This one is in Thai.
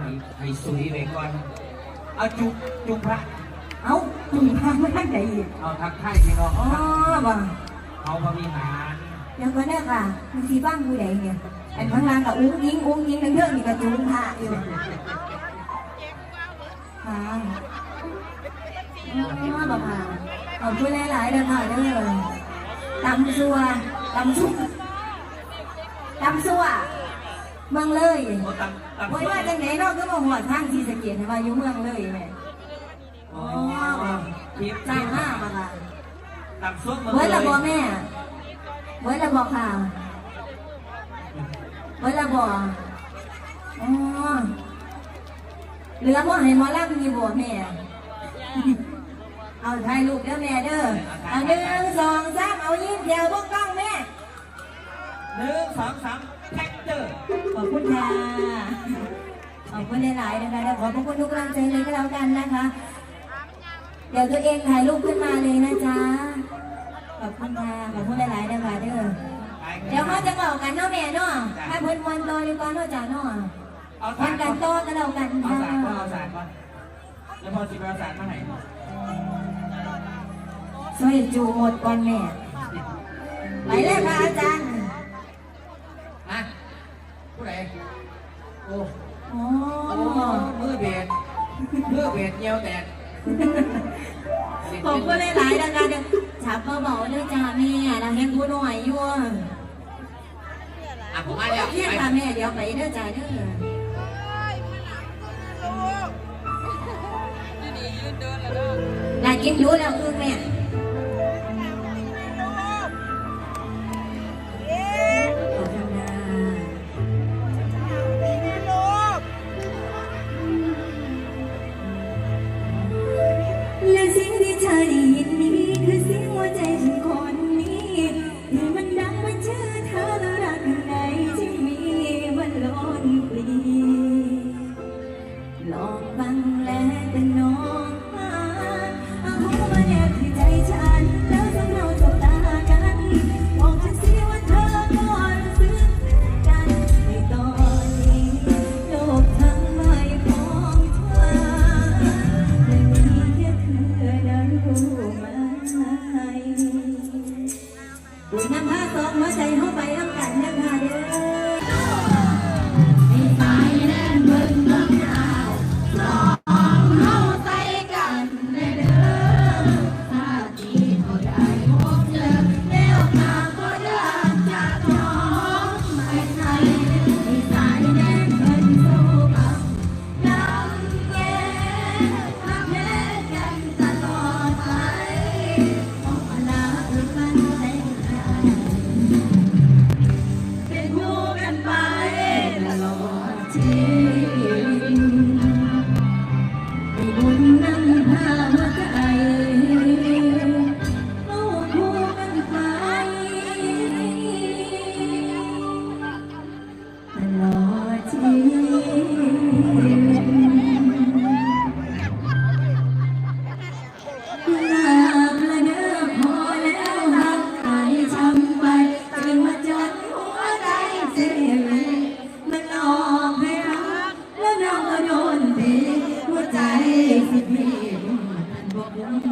ให้ให้สุยไปก่อน เอาจุกจุกพระเอ้าจุ่มพามาทางไหนอีกเอาทักทายพี่น้องอ๋อบ่เขาพระวิหารเดี๋ยวก่อนเด้อค่ะมีสีบ้างผู้ใดเนี่ยอันข้างล่างก็อุ้งยิงอุ้งยิงทั้งเรื่องนี่ก็จุ่มพระอยู่ค่ะอ๋อบ่ค่ะขอบคุณหลายๆเด้อค่ะเด้อตำซัวตำซุปตำซัวเมืองเลย โอ้ตังตังโอ้ยว่าจังไหนเนาะก็มาหัวทางที่สะเกียให้ว่าอยู่เมืองเลยแม่อ๋อทิพย์จ้างห้ามาค่ะตังซุปมาเว้ยเลละบอแม่เว้ยละบอค่ะเว้ยละบออ๋อเหลือบ่ให้หมอลำมีบ่แม่เอาถ่ายรูปเด้อแม่เด้อเอาหนึ่งสองสามเอายิ้มเดียวพวกกล้องแม่ หนึ่งสองสามแท็กเตอร์ขอบคุณค่ะ ขอบคุณหลายๆนะคะแล้วขอบพระคุณทุกกำลังใจเลยก็แล้วกันนะคะ เดี๋ยวตัวเองถ่ายรูปขึ้นมาเลยนะจ๊ะ ขอบคุณค่ะ ขอบคุณหลายๆนะคะเด้อ เดี๋ยวเขาจะบอกกันเนาะแม่เนาะให้เพิ่นวันโตดีกว่าเนาะจ้ะเนาะเอาวัสานรกันโตก่อนกันแล้วกันเอาค่ะสารก่อนเอาสารก่อนแล้วพอสิบเอาสารมาไหนสวยจูหมดก่อนแม่ ไปเลยค่ะอาจารย์อะ ผู้ใดโอ้โอ้โอ้มือเบียดมือเบียดเงี้ยวแตกขอบคุณหลายๆนะคะเดี๋ยวฉับเบาๆเด้อจ้าแม่เราเห็นผู้น้อยอยู่อะผมมาแล้วเรียกไปค่ะแม่เดี๋ยวไปเด้อจ้าเด้ออยากกินอยู่แล้วคือแม่ Yeah.